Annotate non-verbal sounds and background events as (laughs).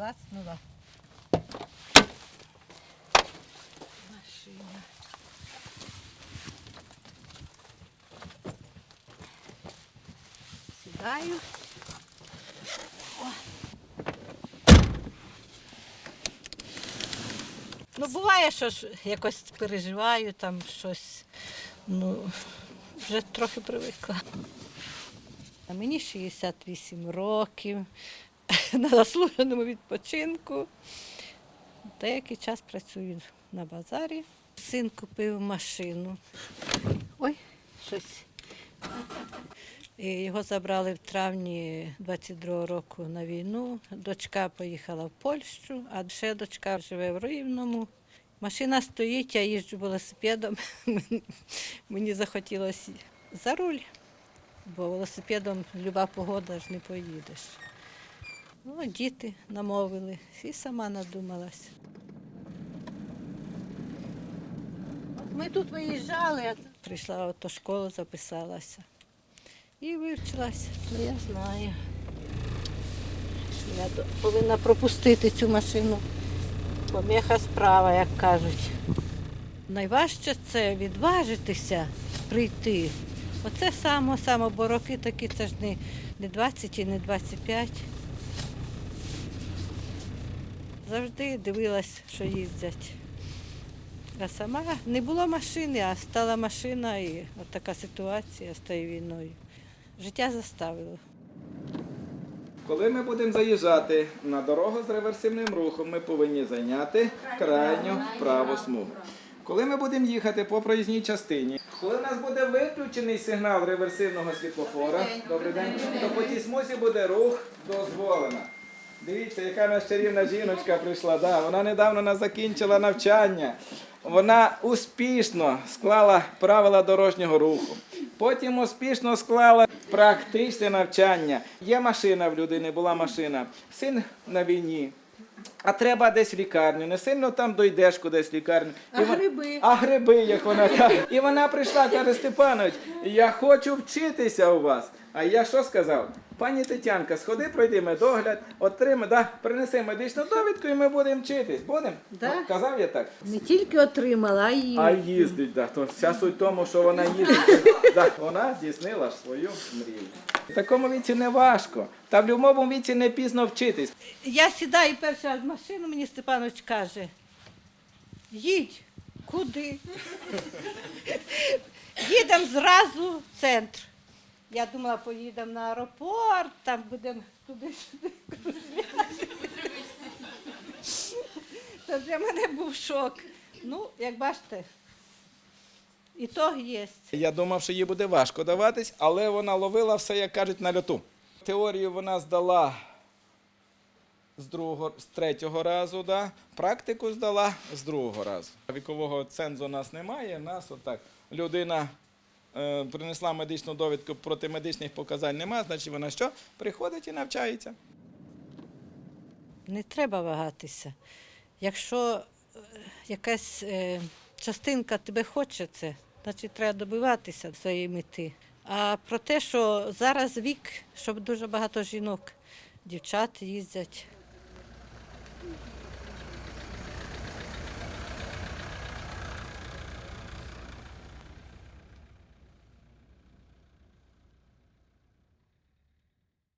клацнула. Машина. Сідаю. О. Ну, буває, що ж якось переживаю, там щось, ну, вже трохи привикла. А мені 68 років, (laughs) на заслуженому відпочинку. Деякий час працюю на базарі. Син купив машину. Ой, щось. І Його забрали в травні 22-го року на війну. Дочка поїхала в Польщу, а ще дочка живе в Рівному. Машина стоїть, я їжджу велосипедом. (laughs) Мені захотілося за руль, бо велосипедом люба погода ж не поїдеш. Ну, діти намовили, і сама надумалась. Ми тут виїжджали, а прийшла в ту школу, записалася. І вивчилася. Ну, я знаю, що я повинна пропустити цю машину. Поміха справа, як кажуть. Найважче це відважитися прийти. Оце само, само, бо роки такі це ж не 20 і не 25. Завжди дивилась, що їздять. А сама не було машини, а стала машина і от така ситуація з тою війною. Життя заставило. Коли ми будемо заїжджати на дорогу з реверсивним рухом, ми повинні зайняти крайню праву смугу. Коли ми будемо їхати по проїзній частині, коли у нас буде виключений сигнал реверсивного світлофора, добрий день, то по тій смузі буде рух дозволено. Дивіться, яка наша чарівна жіночка прийшла. Да, вона недавно нас закінчила навчання. Вона успішно склала правила дорожнього руху. Потім успішно склала практичне навчання. Є машина в людини, була машина. Син на війні. А треба десь в лікарню. Не сильно там дойдеш кудись в лікарню. А вон- гриби? А гриби, як вона каже. І вона прийшла, каже Степанович, я хочу вчитися у вас. А я що сказав? Пані Тетянка, сходи, пройди медогляд, отримай, да, принеси медичну довідку і ми будемо вчитись. Будемо? Да. Казав я так. Не тільки отримала, а й А їздить, да. То вся суть в тому, що вона їздить. (laughs) Да. Вона здійснила свою мрію. В такому віці не важко. Та в будь-якому віці не пізно вчитись. Я сідаю перший раз в машину, мені Степанович каже, їдь, куди? Їдемо зразу в центр. Я думала, поїдемо на аеропорт, там будемо туди-сюди. Це для мене був шок. Ну, як бачите, ітог є. Я думав, що їй буде важко даватись, але вона ловила все, як кажуть, на льоту. Теорію вона здала з другого, з третього разу, да? практику здала з другого разу. Вікового цензу у нас немає. У нас отак людина е, принесла медичну довідку, проти медичних показань немає, значить вона що? Приходить і навчається. Не треба вагатися. Якщо е, якась е, частинка тебе хоче це, значить треба добиватися своєї мети. А про те, що зараз вік, щоб дуже багато жінок, дівчат їздять.